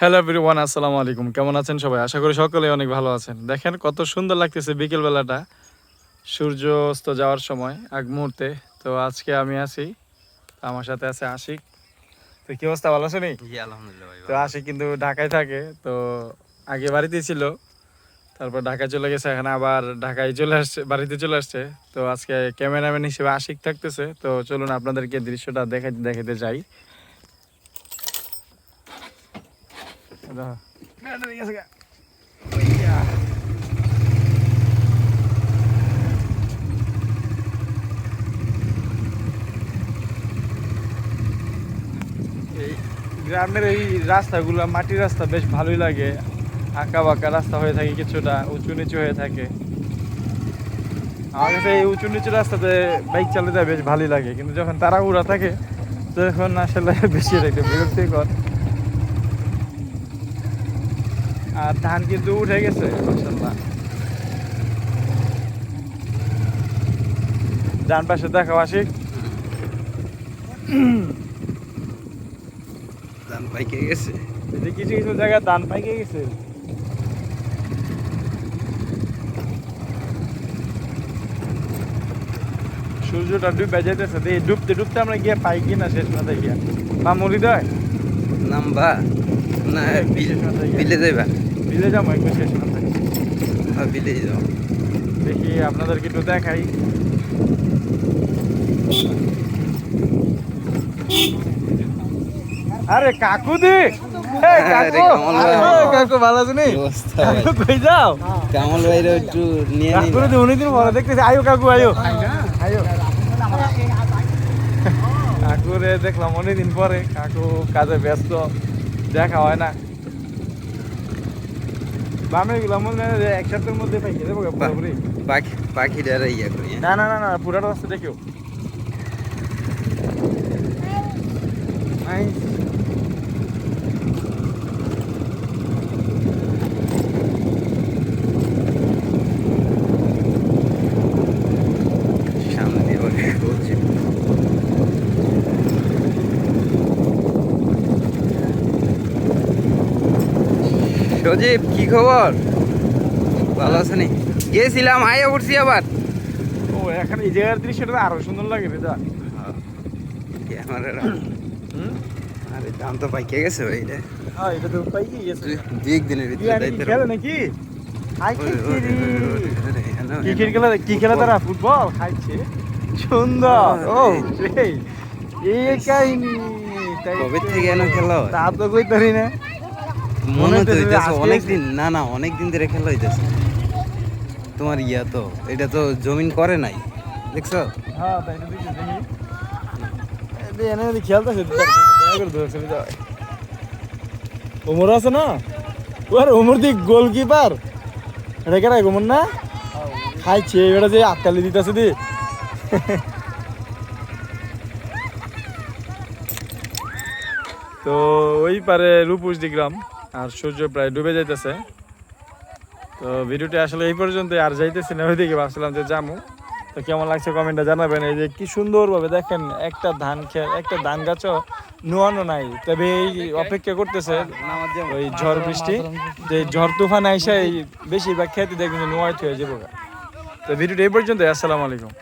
Hello everyone আসসালামু আলাইকুম। কেমন আছেন সবাই? আশা করি সকলে অনেক ভালো আছেন। দেখেন কত সুন্দর লাগতেছে বিকেল বেলাটা সূর্য অস্ত যাওয়ার সময় আগ মুহূর্তে। তো আজকে আমি আছি আমার সাথে আছে আশিক। তো কি অবস্থা ভালো আছো নি তো আশিক কিন্তু ঢাকায় থাকে। তো আগে বাড়িতে ছিল তারপর ঢাকায় চলে গেছে এখন আবার ঢাকায় চলে আসছে বাড়িতে চলে আসছে। তো আজকে ক্যামেরাম্যান হিসেবে আশিক থাকতেছে। তো চলুন আপনাদেরকে দৃশ্যটা দেখা দেখাতে যাই দেখো। গাড়িটা দিয়ে গেছে গা। ওইয়া। এই গ্রামের এই রাস্তাগুলো মাটির রাস্তা বেশ ভালোই লাগে। আঁকা বাঁকা রাস্তা হয়ে থাকে কিছুটা উঁচু নিচু হয়ে থাকে। আমার কাছে এই উঁচু নিচু রাস্তাতে বাইক চালাতে বেশ ভালোই লাগে। কিন্তু যখন তারা উড়া থাকে তখন আসলে বেশি একটা বিরক্তিকর। আর ধান কিন্তু উঠে গেছে মাশাল্লাহ ডান পাশে দেখাও আশিক। দাম পাইকে গেছে। কিছু কিছু জায়গায় ধান পাইকে গেছে। সূর্যটা ডুবে যাইতেছে তো এই ডুবতে ডুবতে আমরা গিয়ে পাই কিনা শেষ মাথায় গিয়া বা মরি দেয়? নাম্বা? না বিলে যাইবা। বিলে যাব একটু শেষ হ্যাঁ বিলে যাও দেখি আপনাদেরকে একটু দেখাই। আরে কাকু দি! কাকু! কমল ভাই। আরে কাকু ভালো আছো নি? কি অবস্থা? কই যাও? কামল ভাইরা একটু নিয়ে নিন কাকু তো অনেকদিন পরে দেখতেছি। আয়ো কাকু আয়ো। আয়ো। কাকু রে দেখলাম অনেকদিন পরে। কাকু কাজে ব্যস্ত। দেখা হয় না। বামে গেলাম মনে এক সপ্তাহের মধ্যে পাইকে দেবো পুরোপুরি পাখি পাখিটারা ইয়া করি হ্যাঁ? না না না না পুরাটা রাস্তা দেখিও Nice. সজীব কি খবর? ভালো আছেনি গেছিলাম আয়া উঠছি আবার। ও এখানে এই জায়গার দৃশ্যটা আরও সুন্দর লাগে রে যা। ক্যামেরাটা আরে দাম তো পাইকে গেছে ভাই হ্যাঁ এটা তো গেছে। দুই ভিতরে খেলে নাকি? ক্রিকেট কি তারা ফুটবল? খাইছে। সুন্দর। ও সেই। এই কাহিনী। তাই কবে থেকে এনো খেলা? তা তো কই না। মনে হইতেছে যে অনেক দিন না না অনেক দিন ধরে খেলা হইতেছে। তোমার ইয়া তো এটা তো জমিন করে নাই দেখছ? হ্যাঁ তাই তো দেখি। দেখি এনে যদি খেলতেছে দেখা করে ধরে ওমর আছে না? ওর ওমর দি গোলকিপার। এটা কেন ওমর না? খাইছে এটা যে আটকালি দিতেছে দি। তো ওই পারে রূপসদি গ্রাম। আর সূর্য প্রায় ডুবে যাইতেছে। তো ভিডিওটি আসলে এই পর্যন্ত আর যাইতেছি না, ওইদিকে ভাবছিলাম যে জামু তো কেমন লাগছে কমেন্টে জানাবেন। এই যে কি সুন্দরভাবে দেখেন, একটা ধান খেয়ে একটা ধান গাছও নোয়ানো নাই। তবে এই অপেক্ষা করতেছে ওই ঝড় বৃষ্টি। যে ঝড় তুফান আইসা এই বেশিরভাগ খেতে দেখবেন নোয়াইতে হয়ে যাব। তো ভিডিওটি এই পর্যন্ত আসসালামু আলাইকুম।